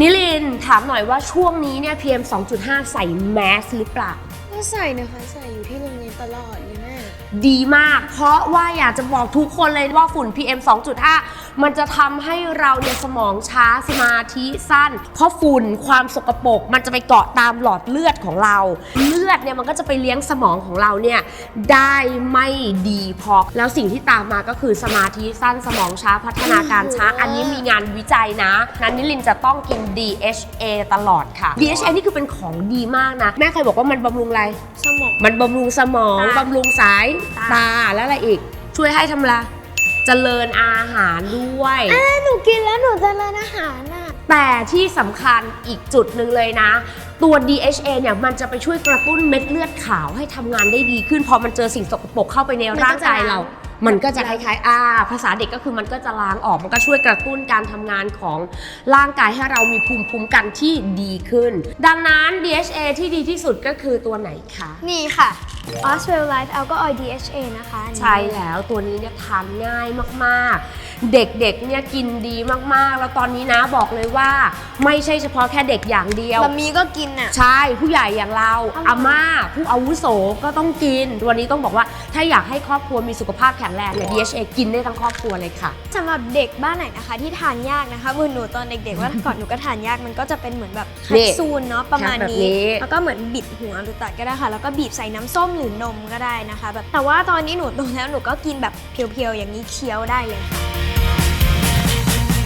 นิลินถามหน่อยว่าช่วงนี้เนี่ย PM 2.5 ใส่แมสหรือเปล่า ก็ใส่นะคะใส่อยู่ที่โรงเรียนตลอดเลยแม่ดีมาก เพราะว่าอยากจะบอกทุกคนเลยว่าฝุ่น PM 2.5 มันจะทำให้เราเนี่ยสมองช้าสมาธิสั้น เพราะฝุ่นความสกปรกมันจะไปเกาะตามหลอดเลือดของเรา เลือดเนี่ยมันก็จะไปเลี้ยงสมองของเราเนี่ยได้ไม่ดีพอ แล้วสิ่งที่ตามมาก็คือสมาธิสั้นสมองช้าพัฒนาการช้า อันนี้มีงานวิจัยนะ นั้นนิลินจะต้องกิน DHA ตลอดค่ะ DHA นี่คือเป็นของดีมากนะ แม่เคยบอกว่ามันบำรุงอะไรสมอง มันบำรุงสมองตาบำรุงสายตา ตาแล้วอะไรอีก ช่วยให้ทำละเจริญอาหารด้วยหนูกินแล้วหนูจะเลินอาหารน่ะ แต่ที่สำคัญอีกจุดหนึ่งเลยนะ ตัว DHA เนี่ยมันจะไปช่วยกระตุ้นเม็ดเลือดขาวให้ทำงานได้ดีขึ้น พอมันเจอสิ่งสกปรกเข้าไปในมันก็ร่างกายจะล้างเรามั นก็จะคล้ายๆอ่าภาษาเด็กก็คือมันก็จะล้างออก มันก็ช่วยกระตุ้นการทำงานของร่างกายให้เรามีภูมิคุ้มกันที่ดีขึ้น ดังนั้น DHA ที่ดีที่สุดก็คือตัวไหนคะ นี่ค่ะ Oswell Life Alcohol DHA นะคะอันนี้ ใช่แล้วตัวนี้เนี่ยทานง่ายมากๆ เด็กๆเนี่ยกินดีมากๆ แล้วตอนนี้นะบอกเลยว่า ไม่ใช่เฉพาะแค่เด็กอย่างเดียว บะหมี่ก็กินอะ ใช่ผู้ใหญ่อย่างเราอร่อยอาม่า ผู้อาวุโสก็ต้องกิน วันนี้ต้องบอกว่าถ้าอยากให้ครอบครัวมีสุขภาพแข็งแรงเนี่ย DHA กินได้ทั้งครอบครัวเลยค่ะ สำหรับเด็กบ้านไหนนะคะ ที่ทานยากนะคะเหมือนหนูตอนเด็กๆว่าก่อนหนูก็ทานยากมันก็จะเป็นเหมือนแบบแคนี่ปซูลเนาะประมาณแบบนี้นี้ แล้วก็เหมือนบิดหัวหรือตัดก็ได้ค่ะ แล้วก็บีบใส่น้ำส้มหรือนมก็ได้นะคะแบบแต่ว่าตอนนี้หนูโตแล้วหนูก็กินแบบเพียวๆอย่างนี้เคี้ยวได้เลยค่ะ